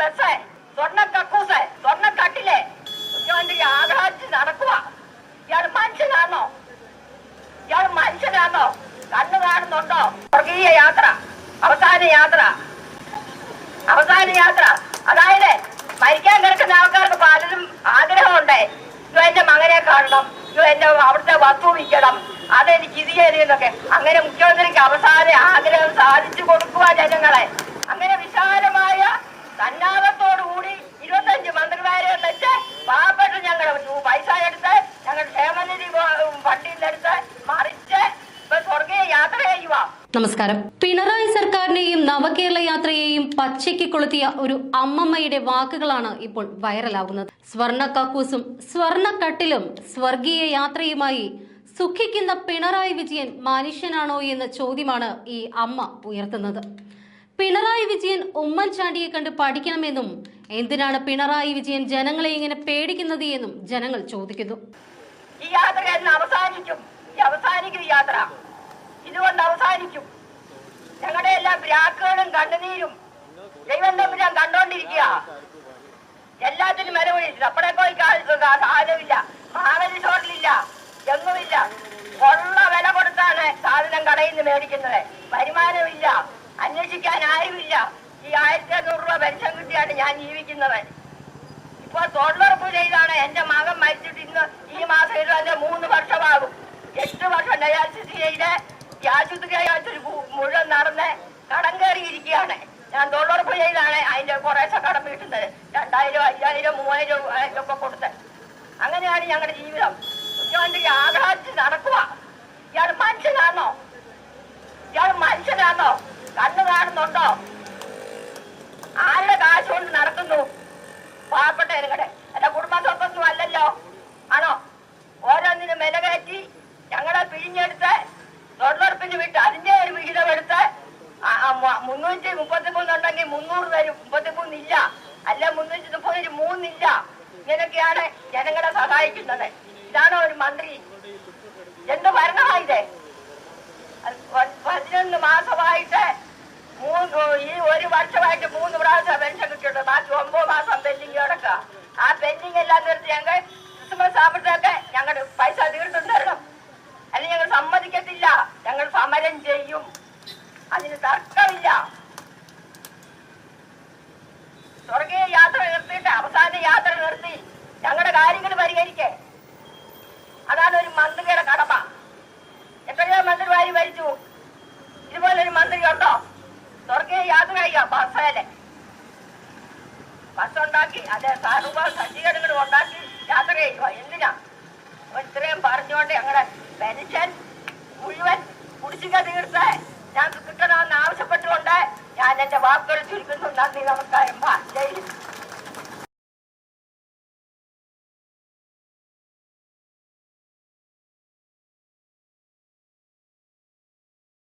Bus സ്വർണ കക്കൂസ് സ്വർണ കട്ടിൽ മുഖ്യമന്ത്രി ആഘാതിച്ച് നടക്കുക ഇയാൾ മനുഷ്യനാണോ ഇയാൾ മനുഷ്യനാണോ കണ്ണു കാണുന്നുണ്ടോ? സ്വർഗീയ യാത്ര അവസാന യാത്ര. അവസാന യാത്ര. അതായത് മരിക്കാൻ കിടക്കുന്ന ആൾക്കാർക്ക് പലരും ആഗ്രഹമുണ്ട്. ഇയോ എന്റെ മകനെ കാണണം. ഇയോ എന്റെ അവിടുത്തെ വസ്തു വിൽക്കണം. അതെനിക്ക് ഇത് ചെയ്യുന്നൊക്കെ അങ്ങനെ മുഖ്യമന്ത്രിക്ക് അവസാന ആഗ്രഹം സാധിച്ചു കൊടുക്കുക ജനങ്ങളെ അങ്ങനെ വിശാലമായ സന്നാഹത്തോടുകൂടി ഇരുപത്തഞ്ച് മന്ത്രിമാരെ വെച്ച് പാവപ്പെട്ട ഞങ്ങൾ പൈസ എടുത്ത് ഞങ്ങൾ ക്ഷേമനിധി ഫണ്ടിൽ നിന്ന് എടുത്ത് മറിച്ച് ഇപ്പൊ സ്വർഗീയ യാത്ര ചെയ്യുക നമസ്കാരം. പിണറായി സർക്കാരിനെയും നവകേരള യാത്രയെയും പച്ചയ്ക്ക് കൊളുത്തിയ ഒരു അമ്മമ്മയുടെ വാക്കുകളാണ് ഇപ്പോൾ വൈറലാകുന്നത്. സ്വർണ കക്കൂസും സ്വർണ കട്ടിലും സ്വർഗീയ യാത്രയുമായി സുഖിക്കുന്ന പിണറായി വിജയൻ മനുഷ്യനാണോ എന്ന ചോദ്യമാണ് ഈ അമ്മ ഉയർത്തുന്നത്. പിണറായി വിജയൻ ഉമ്മൻചാണ്ടിയെ കണ്ട് പഠിക്കണമെന്നും എന്തിനാണ് പിണറായി വിജയൻ ജനങ്ങളെ ഇങ്ങനെ പേടിക്കുന്നത് എന്നും ജനങ്ങൾ ചോദിക്കുന്നു. ഈ യാത്ര അവസാനിക്കും. അവസാനിക്കും യാത്ര. ഇതുകൊണ്ട് അവസാനിക്കും. ഞങ്ങളുടെ എല്ലാ ബ്രാക്കുകളും കണ്ണുനീരും ദൈവം തമ്പുരാൻ കണ്ടോണ്ടിരിക്കുക. എല്ലാത്തിനും വില അപ്പടെ പോയി സാധനമില്ല. മാവലി ഷോട്ടിലില്ല എങ്ങുമില്ല. ഉള്ള വില കൊടുത്താണ് സാധനം കടയിൽ നിന്ന് മേടിക്കുന്നത്. വരുമാനമില്ല. അന്വേഷിക്കാൻ ആരുമില്ല. ഈ ആയിരത്തി അഞ്ഞൂറ് രൂപ പെൻഷൻ കിട്ടിയാണ് ഞാൻ ജീവിക്കുന്നത്. ഇപ്പൊ തൊഴിലുറപ്പ് ചെയ്താണ് എന്റെ മകൻ മരിച്ചിട്ട് ഇന്ന് ഈ മാസം ഇരുപതിന്റെ മൂന്ന് വർഷമാകും. എട്ട് വർഷം ഡയാലിസിസ് ചെയ്ത് ഈ ആശുപത്രി മുഴുവൻ നടന്ന് കടം കയറിയിരിക്കുകയാണ്. ഞാൻ തൊഴിലുറപ്പ് ചെയ്താണ് അതിന്റെ കുറേശ്ശെ കടം വീട്ടുന്നത്. രണ്ടായിരം അയ്യായിരം മൂവായിരം ഒക്കെ കൊടുത്ത്. അങ്ങനെയാണ് ഞങ്ങളുടെ ജീവിതം. മുഖ്യമന്ത്രി ആഘാതിച്ച് നടക്കുക. ഇയാൾ മനുഷ്യനാണോ ഇയാൾ മനുഷ്യനാണോ കണ്ണു കാണുന്നുണ്ടോ? ആരുടെ കാശ് കൊണ്ട് നടക്കുന്നു? പാവപ്പെട്ട നിങ്ങളുടെ എന്റെ കുടുംബ സ്വത്തൊന്നും അല്ലല്ലോ. ആണോ? ഓരോന്നിനും വില കയറ്റി ഞങ്ങളെ പിഴിഞ്ഞെടുത്ത് തൊഴിലുറപ്പിന് വിട്ട് അതിന്റെ ഒരു വിഹിതം എടുത്ത് മുന്നൂറ്റി മുപ്പത്തിമൂന്ന് ഉണ്ടെങ്കിൽ മുന്നൂറ് തരും. മുപ്പത്തിമൂന്നില്ല. അല്ല മുന്നൂറ്റി മുപ്പതിന് മൂന്നില്ല. ഇങ്ങനെയൊക്കെയാണ് ജനങ്ങളെ സഹായിക്കുന്നത്. ഇതാണ് ഒരു മന്ത്രി. എന്ത് ഭരണമാ ഇത് അത് പ- പതിനൊന്ന് മാസമായിട്ട് മൂന്ന് ഈ ഒരു വർഷമായിട്ട് മൂന്ന് പ്രാവശ്യം പെൻഷൻ കിട്ടിയിട്ടുണ്ട്. ബാക്കി ഒമ്പത് മാസം പെൻഡിങ് കിടക്കുക. ആ പെൻഡിങ് എല്ലാം നിർത്തി ഞങ്ങൾ ക്രിസ്മസ് ആകുമ്പോഴത്തേക്ക് ഞങ്ങൾ പൈസ തീർത്തും അല്ലെങ്കിൽ ഞങ്ങൾ സമ്മതിക്കത്തില്ല. ഞങ്ങൾ സമരം ചെയ്യും. അതിന് തർക്കമില്ല. സ്വർഗീയ യാത്ര നിർത്തിയിട്ട് അവസാന യാത്ര നിർത്തി. ഞങ്ങളുടെ കാര്യങ്ങൾ പരിഹരിക്കേ. അതാണ് ഒരു മന്ത്രിയുടെ കടമ. എത്രയോ മന്ത്രിമാര് ഭരിച്ചു ഇതുപോലെ ഒരു മന്ത്രി ഉണ്ടോ സ്വർഗീയ യാത്ര ചെയ്യാം ബസ്സേലെ. ബസ് ഉണ്ടാക്കി അതെ സാറുപ സജ്ജീകരണങ്ങൾ ഉണ്ടാക്കി യാത്ര ചെയ്യുക എന്തിനാ? ഇത്രയും പറഞ്ഞുകൊണ്ട് ഞങ്ങളുടെ പെൻഷൻ മുഴുവൻ കുടിശ്ശിക തീർത്ത് ഞാൻ കിട്ടണമെന്ന് ആവശ്യപ്പെട്ടുകൊണ്ട് ഞാൻ എന്റെ വാക്കുകൾ ചുരുക്കുന്നു നന്ദി നമസ്കാരം.